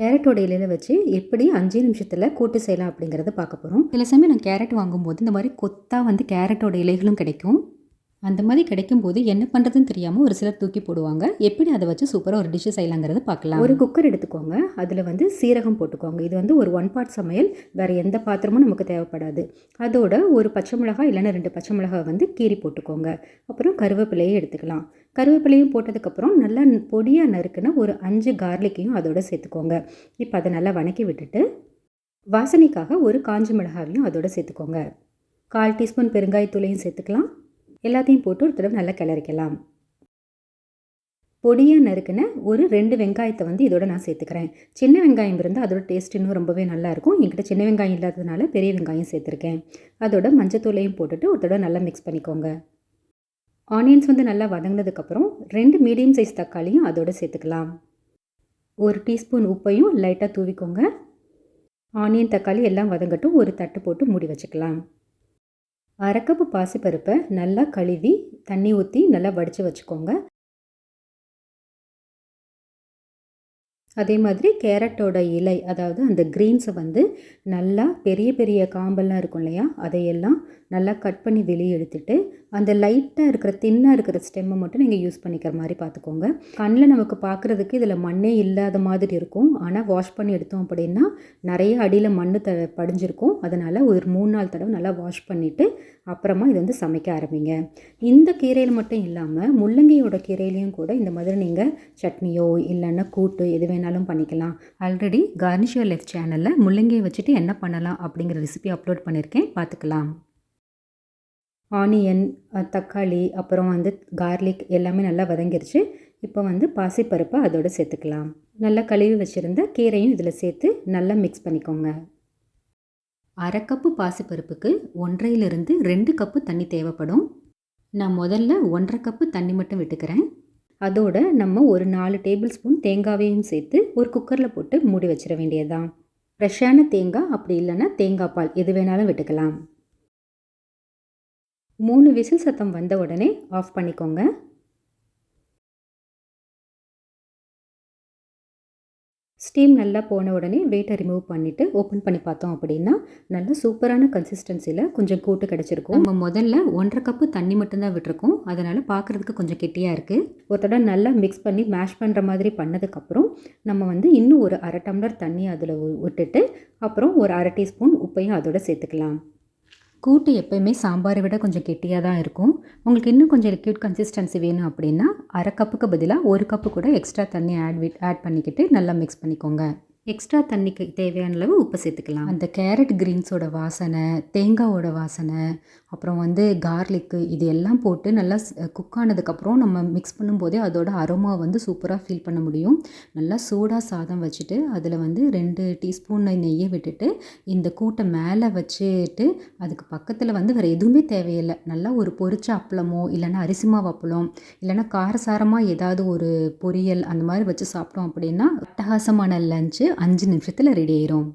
கேரட்டோட இலையில வச்சு எப்படி அஞ்சு நிமிஷத்தில் கூட்டு செய்யலாம் அப்படிங்கிறத பார்க்க போகிறோம் சில சமயம் நான் கேரட் வாங்கும்போது இந்த மாதிரி கொத்தாக வந்து கேரட்டோட இலைகளும் கிடைக்கும். அந்த மாதிரி கிடைக்கும்போது என்ன பண்ணுறதுன்னு தெரியாமல் ஒரு சிலர் தூக்கி போடுவாங்க. எப்படி அதை வச்சு சூப்பராக ஒரு டிஷ்ஷு செய்யலாங்கிறத பார்க்கலாம். ஒரு குக்கர் எடுத்துக்கோங்க. அதில் வந்து சீரகம் போட்டுக்கோங்க. இது வந்து ஒரு ஒன் பார்ட் சமையல். வேறு எந்த பாத்திரமும் நமக்கு தேவைப்படாது. அதோட ஒரு பச்சை மிளகாய் இல்லைன்னா ரெண்டு பச்சை மிளகாய் வந்து கீறி போட்டுக்கோங்க. அப்புறம் கருவேப்பிலையை எடுத்துக்கலாம். கருவேப்பிலையும் போட்டதுக்கப்புறம் நல்லா பொடியாக நறுக்குன ஒரு அஞ்சு கார்லிக்கையும் அதோட சேர்த்துக்கோங்க. இப்போ அதை நல்லா வணக்கி விட்டுட்டு வாசனைக்காக ஒரு காஞ்ச மிளகாவையும் அதோட சேர்த்துக்கோங்க. கால் டீஸ்பூன் பெருங்காயத்தூளையும் சேர்த்துக்கலாம். எல்லாத்தையும் போட்டு ஒரு தடவை நல்லா கிளறிக்கலாம். பொடியாக நறுக்குன ஒரு ரெண்டு வெங்காயத்தை வந்து இதோட நான் சேர்த்துக்கிறேன். சின்ன வெங்காயம் இருந்தால் அதோட டேஸ்ட் இன்னும் ரொம்பவே நல்லாயிருக்கும் என்கிட்ட சின்ன வெங்காயம் இல்லாததுனால பெரிய வெங்காயம் சேர்த்துருக்கேன். அதோட மஞ்சத்தூளையும் போட்டுட்டு ஒரு தடவை நல்லா மிக்ஸ் பண்ணிக்கோங்க. ஆனியன்ஸ் வந்து நல்லா வதங்கினதுக்கப்புறம் ரெண்டு மீடியம் சைஸ் தக்காளியும் அதோட சேர்த்துக்கலாம். ஒரு டீஸ்பூன் உப்பையும் லைட்டாக தூவிக்கோங்க. ஆனியன் தக்காளி எல்லாம் வதங்கட்டும். ஒரு தட்டு போட்டு மூடி வச்சுக்கலாம். அரைக்கப்பு பாசிப்பருப்பை நல்லா கழுவி தண்ணி ஊற்றி நல்லா வடித்து வச்சுக்கோங்க. அதே மாதிரி கேரட்டோட இலை அதாவது அந்த க்ரீன்ஸை வந்து நல்லா பெரிய பெரிய காம்பெல்லாம் இருக்கும் இல்லையா அதையெல்லாம் நல்லா கட் பண்ணி வெளியே எடுத்துட்டு அந்த லைட்டாக இருக்கிற தின்னாக இருக்கிற ஸ்டெம்மை மட்டும் நீங்கள் யூஸ் பண்ணிக்கிற மாதிரி பார்த்துக்கோங்க. கண்ணில் நமக்கு பார்க்குறதுக்கு இதில் மண்ணே இல்லாத மாதிரி இருக்கும். ஆனால் வாஷ் பண்ணி எடுத்தோம் அப்படின்னா நிறைய அடியில் மண் த படிஞ்சிருக்கும். அதனால் ஒரு மூணு நாள் தடவை நல்லா வாஷ் பண்ணிவிட்டு அப்புறமா இது வந்து சமைக்க ஆரம்பிங்க. இந்த கீரையில் மட்டும் இல்லாமல் முள்ளங்கியோட கீரையிலையும் கூட இந்த மாதிரி நீங்கள் சட்னியோ இல்லைன்னா கூட்டு எது வேணாலும் பண்ணிக்கலாம். ஆல்ரெடி கார்னிஷியர் லெஃப்ட் சேனலில் முள்ளங்கியை வச்சுட்டு என்ன பண்ணலாம் அப்படிங்கிற ரெசிபி அப்லோட் பண்ணியிருக்கேன் பார்த்துக்கலாம். ஆனியன் தக்காளி அப்புறம் வந்து கார்லிக் எல்லாமே நல்லா வதங்கிருச்சு. இப்போ வந்து பாசிப்பருப்பை அதோடு சேர்த்துக்கலாம். நல்லா கழுவி வச்சுருந்த கீரையும் இதில் சேர்த்து நல்லா மிக்ஸ் பண்ணிக்கோங்க. அரை கப்பு பாசிப்பருப்புக்கு ஒன்றையிலிருந்து ரெண்டு கப்பு தண்ணி தேவைப்படும். நான் முதல்ல ஒன்றரை கப்பு தண்ணி மட்டும் விட்டுக்கிறேன். அதோட நம்ம ஒரு நாலு டேபிள் ஸ்பூன் தேங்காவையும் சேர்த்து ஒரு குக்கரில் போட்டு மூடி வச்சிட வேண்டியதுதான். ஃப்ரெஷ்ஷான தேங்காய் அப்படி இல்லைன்னா தேங்காய் பால் எது வேணாலும் விட்டுக்கலாம். மூணு விசில் சத்தம் வந்த உடனே ஆஃப் பண்ணிக்கோங்க. ஸ்டீம் நல்லா போன உடனே வெயிட்டை ரிமூவ் பண்ணிவிட்டு ஓப்பன் பண்ணி பார்த்தோம் அப்படின்னா நல்ல சூப்பரான கன்சிஸ்டன்சியில் கொஞ்சம் கூட்டு கிடச்சிருக்கும். நம்ம முதல்ல ஒன்றரை கப்பு தண்ணி மட்டும்தான் விட்டுருக்கோம். அதனால் பார்க்குறதுக்கு கொஞ்சம் கெட்டியாக இருக்குது ஒரு தடவை நல்லா மிக்ஸ் பண்ணி மேஷ் பண்ணுற மாதிரி பண்ணதுக்கப்புறம் நம்ம வந்து இன்னும் ஒரு அரை டம்ளர் தண்ணி அதில் விட்டுட்டு அப்புறம் ஒரு அரை டீஸ்பூன் உப்பையும் அதோட சேர்த்துக்கலாம். கூட்டு எப்போயுமே சாம்பாரை விட கொஞ்சம் கெட்டியாக தான் இருக்கும். உங்களுக்கு இன்னும் கொஞ்சம் லிக்யூட் கன்சிஸ்டன்சி வேணும் அப்படின்னா அரை கப்புக்கு பதிலாக ஒரு கப்பு கூட எக்ஸ்ட்ரா தண்ணி ஆட் விட் ஆட் பண்ணிக்கிட்டு நல்லா மிக்ஸ் பண்ணிக்கோங்க. எக்ஸ்ட்ரா தண்ணிக்கு தேவையான அளவு உப்பு சேர்த்துக்கலாம். அந்த கேரட் க்ரீன்ஸோட வாசனை தேங்காவோட வாசனை அப்புறம் வந்து கார்லிக்கு இது எல்லாம் போட்டு நல்லா குக் ஆனதுக்கப்புறம் நம்ம மிக்ஸ் பண்ணும்போதே அதோட அரோமா வந்து சூப்பராக ஃபீல் பண்ண முடியும். நல்லா சூடாக சாதம் வச்சுட்டு அதில் வந்து ரெண்டு டீஸ்பூன் நெய்யை விட்டுட்டு இந்த கூட்டை மேலே வச்சுட்டு அதுக்கு பக்கத்தில் வந்து வேறு எதுவுமே தேவையில்லை. நல்லா ஒரு பொரிச்ச அப்பளமோ இல்லைன்னா அரிசி மாவு அப்பளம் இல்லைன்னா காரசாரமாக ஏதாவது ஒரு பொரியல் அந்த மாதிரி வச்சு சாப்பிட்டோம் அப்படின்னா அட்டகாசமான லஞ்சு அஞ்சு நிமிஷத்தில் ரெடி ஆயிரும்.